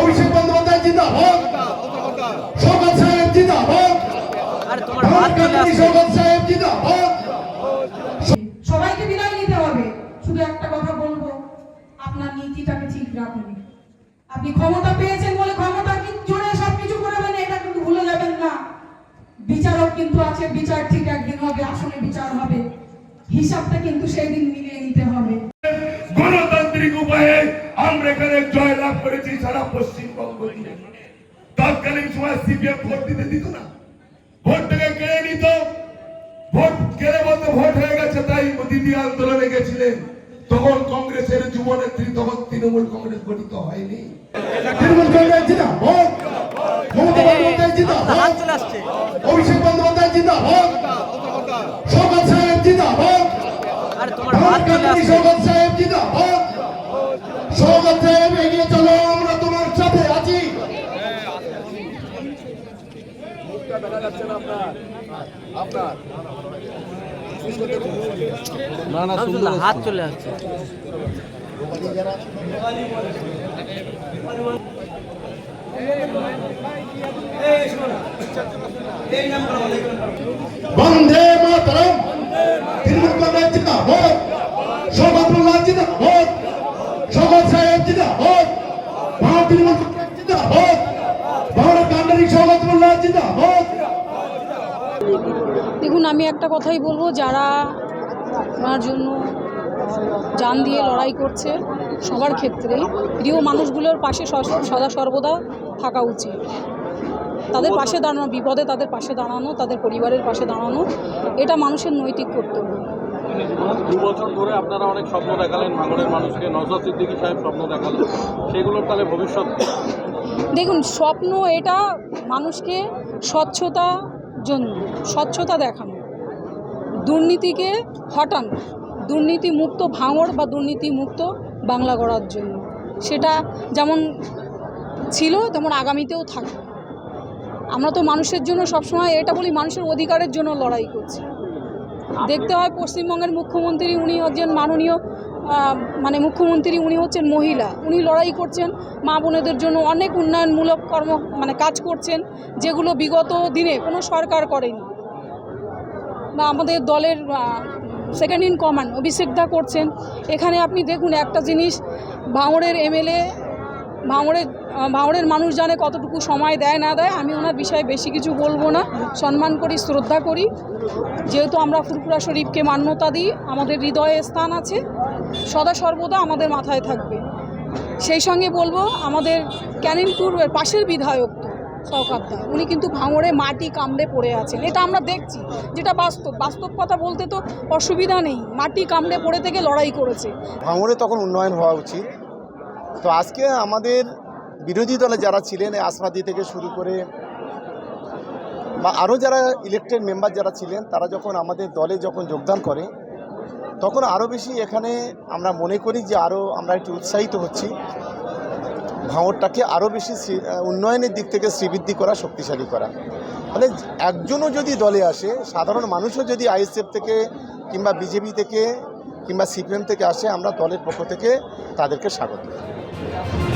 অভিষেক বন্দ্যোপাধ্যায় সাহেব তোমার হাত চলে ভারত আসছে। শওকত সাহেব জিন্দাবাদ। সবাইকে বিদায় নিতে হবে। শুধু একটা কথা বলব। আপনার নীতিটাকে ঠিক রাখুন। আপনি ক্ষমতা পেয়েছেন বলে ক্ষমতা কি জোরে সবকিছু করবেন এটা কিন্তু ভুলে যাবেন না। বিচারক কিন্তু আছে বিচার ঠিক একদিন হবে আসলে বিচার হবে। হিসাবটা কিন্তু সেই দিন আমরা এখানে জয় লাভ করেছি সারা পশ্চিমবঙ্গ জুড়ে। তৎকালীন সময় সিপিএম ভোট দিতে দিত না। ভোট থেকে কেড়ে নিত। ভোট কেড়ে বলতে ভোট হয়ে গেছে তাই দ্বিতীয় আন্দোলনে গেছিলেন। তখন কংগ্রেসের যুব নেত্রী তখন তৃণমূল কংগ্রেস গঠিত হয়নি। তৃণমূল কংগ্রেস জিন্দাবাদ। মমতা বন্দ্যোপাধ্যায় চলে আসছে। অভিষেক বন্দ্যোপাধ্যায় জিন্দাবাদ। শওকত সাহেব জিন্দাবাদ। আরে তোমার শওকত সাহেব জিন্দাবাদ। শওকত সাহেব এগিয়ে চলো আমরা তোমার সাথে আছি। আলহামদুলিল্লাহ, হাত চলে আসছে। বন্দে মাতরম। তৃণমূল কংগ্রেস জিন্দাবাদ। শওকতুল্লাহ জিন্দাবাদ শওকত সাহেব জিন্দাবাদ দেখুন, আমি একটা কথাই বলব, যারা ওনার জন্য যান দিয়ে লড়াই করছে, সবার ক্ষেত্রেই প্রিয় মানুষগুলোর পাশে সদা সর্বদা থাকা উচিত। তাদের পাশে দাঁড়ানো, বিপদে তাদের পাশে দাঁড়ানো, তাদের পরিবারের পাশে দাঁড়ানো, এটা মানুষের নৈতিক কর্তব্য। দু বছর ধরে আপনারা অনেক স্বপ্ন দেখালেন ভাঙড়ের মানুষকে নজর সিদ্দিকী সাহেব স্বপ্ন দেখালেন। সেগুলোর তাহলে ভবিষ্যৎ দেখুন, স্বপ্ন এটা মানুষকে স্বচ্ছতা জন্য স্বচ্ছতা দেখানো, দুর্নীতিকে হটানো দুর্নীতি মুক্ত ভাঙড় বা দুর্নীতি মুক্ত বাংলা গড়ার জন্য। সেটা যেমন ছিল, তেমন আগামীতেও থাকবে। আমরা তো মানুষের জন্য সবসময় এটা বলি, মানুষের অধিকারের জন্য লড়াই করছি। দেখতে হয় পশ্চিমবঙ্গের মুখ্যমন্ত্রী, উনি একজন মাননীয় মানে মুখ্যমন্ত্রী, উনি হচ্ছেন মহিলা। উনি লড়াই করছেন মা বোনেদের জন্য, অনেক উন্নয়নমূলক কর্ম মানে কাজ করছেন, যেগুলো বিগত দিনে কোনো সরকার করেনি। বা আমাদের দলের সেকেন্ড ইন কমান্ড অভিষেকদা করছেন। এখানে আপনি দেখুন একটা জিনিস, ভাঙড়ের এমএলএ ভাঙড়ের ভাঙড়ের মানুষ জানে কতটুকু সময় দেয়, না দেয়, আমি ওনার বিষয়ে বেশি কিছু বলব না। সম্মান করি, শ্রদ্ধা করি। যেহেতু আমরা ফুরফুরা শরীফকে মান্যতা দিই, আমাদের হৃদয়ে স্থান আছে, সদা সর্বদা আমাদের মাথায় থাকবে। সেই সঙ্গে বলব, আমাদের ক্যানিনপুরের পাশের বিধায়ক তো শওকাত উনি কিন্তু ভাঙড়ে মাটি কামড়ে পড়ে আছেন। এটা আমরা দেখছি, যেটা বাস্তব। বাস্তব কথা বলতে তো অসুবিধা নেই, মাটি কামড়ে পড়ে থেকে লড়াই করেছে। ভাঙড়ে তখন উন্নয়ন হওয়া উচিত। তো আজকে আমাদের বিরোধী দলে যারা ছিলেন, আসমাদি থেকে শুরু করে বা আরও যারা ইলেকটেড মেম্বার যারা ছিলেন, তারা যখন আমাদের দলে যখন যোগদান করে, তখন আরও বেশি এখানে আমরা মনে করি যে আরও আমরা একটু উৎসাহিত হচ্ছি। ভাঙড়টাকে আরও বেশি উন্নয়নের দিক থেকে শ্রীবৃদ্ধি করা, শক্তিশালী করা। ফলে একজনও যদি দলে আসে, সাধারণ মানুষও যদি আইএসএফ থেকে কিংবা বিজেপি থেকে কিংবা সিপিএম থেকে আসে, আমরা দলের পক্ষ থেকে তাদেরকে স্বাগত। Thank you.